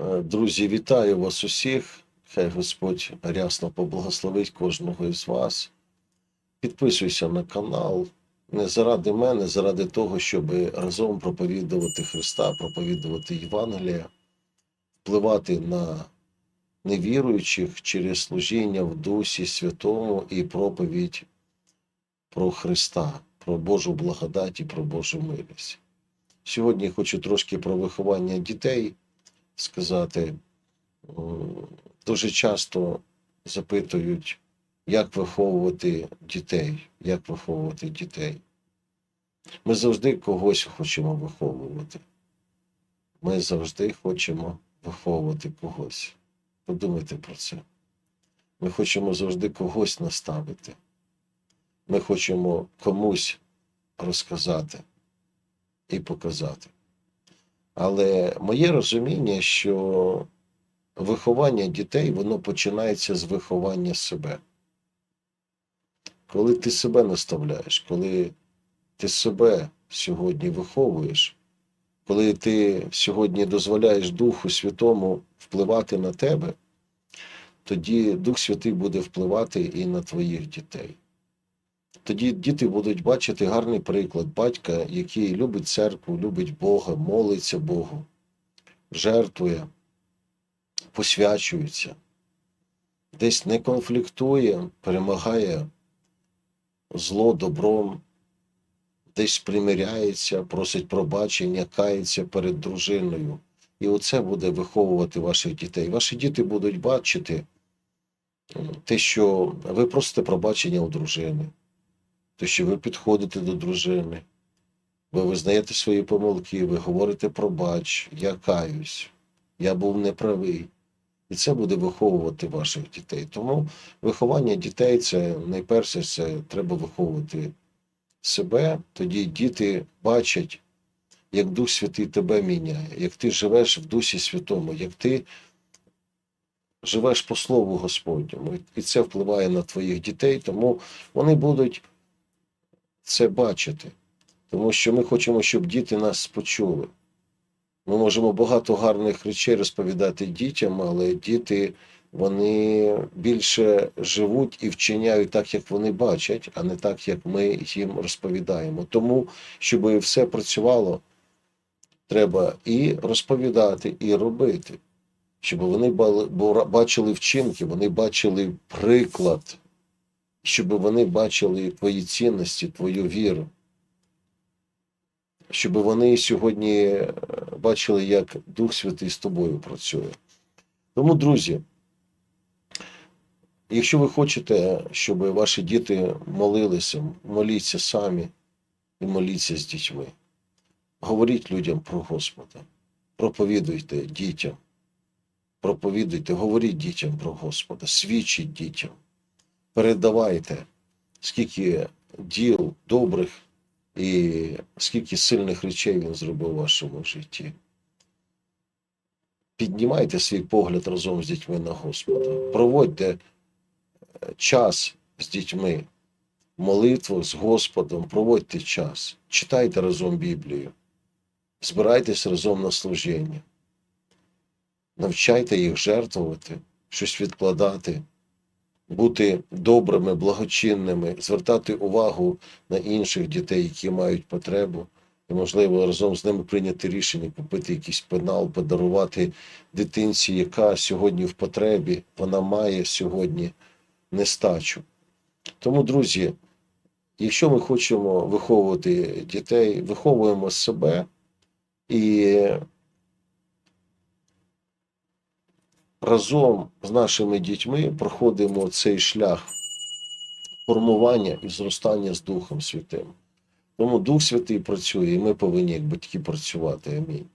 Е, Друзі, вітаю вас усіх. Хай Господь рясно поблагословить кожного із вас. Підписуйся на канал не заради мене, заради того, щоб разом проповідувати Христа, проповідувати Євангелія, впливати на невіруючих через служіння в Дусі Святому і проповідь про Христа, про Божу благодать і про Божу милість. Сьогодні хочу трошки про виховання дітей сказати. Дуже часто запитують, як виховувати дітей, як виховувати дітей. Ми завжди когось хочемо виховувати. Ми завжди хочемо виховувати когось. Подумайте про це. Ми хочемо завжди когось наставити. Ми хочемо комусь розказати і показати. Але моє розуміння, що виховання дітей воно починається з виховання себе. Коли ти себе наставляєш, коли ти себе сьогодні виховуєш, коли ти сьогодні дозволяєш Духу Святому впливати на тебе, тоді Дух Святий буде впливати і на твоїх дітей. Тоді діти будуть бачити гарний приклад батька, який любить церкву, любить Бога, молиться Богу, жертвує, посвячується, десь не конфліктує, перемагає зло добром, десь примиряється, просить пробачення, кається перед дружиною. І оце буде виховувати ваших дітей. Ваші діти будуть бачити те, що ви просите пробачення у дружини, те, що ви підходите до дружини, ви визнаєте свої помилки, ви говорите пробач, я каюсь, я був неправий. І це буде виховувати ваших дітей. Тому виховання дітей це найперше, це треба виховувати себе. Тоді діти бачать, як Дух Святий тебе міняє, як ти живеш в Дусі Святому, як ти живеш по Слову Господньому. І це впливає на твоїх дітей, тому вони будуть це бачити. Тому що ми хочемо, щоб діти нас почули. Ми можемо багато гарних речей розповідати дітям, але діти вони більше живуть і вчиняють так, як вони бачать, а не так, як ми їм розповідаємо. Тому, щоб все працювало, треба і розповідати, і робити, щоб вони бачили вчинки, вони бачили приклад, щоб вони бачили твої цінності, твою віру щоб вони сьогодні е, бачили, як Дух Святий з тобою працює. Тому, друзі, якщо ви хочете, щоб ваші діти молилися, моліться самі і моліться з дітьми. Говоріть людям про Господа, проповідуйте дітям, проповідуйте, говоріть дітям про Господа, свідчіть дітям, передавайте, скільки діл добрих і скільки сильних речей він зробив у вашому житті. Піднімайте свій погляд разом з дітьми на Господа. Проводьте е, час з дітьми, молитву з Господом, проводьте час, читайте разом Біблію, збирайтесь разом на служіння, навчайте їх жертвувати, щось відкладати, бути добрими, благочинними, звертати увагу на інших дітей, які мають потребу, і, можливо, разом з ними прийняти рішення купити якийсь пенал, подарувати дитинці, яка сьогодні в потребі, вона має сьогодні нестачу. Тому, друзі, якщо ми хочемо виховувати дітей, виховуємо себе і разом з нашими дітьми проходимо цей шлях формування і зростання з Духом Святим. Тому Дух Святий працює, і ми повинні, як батьки, працювати. Амінь.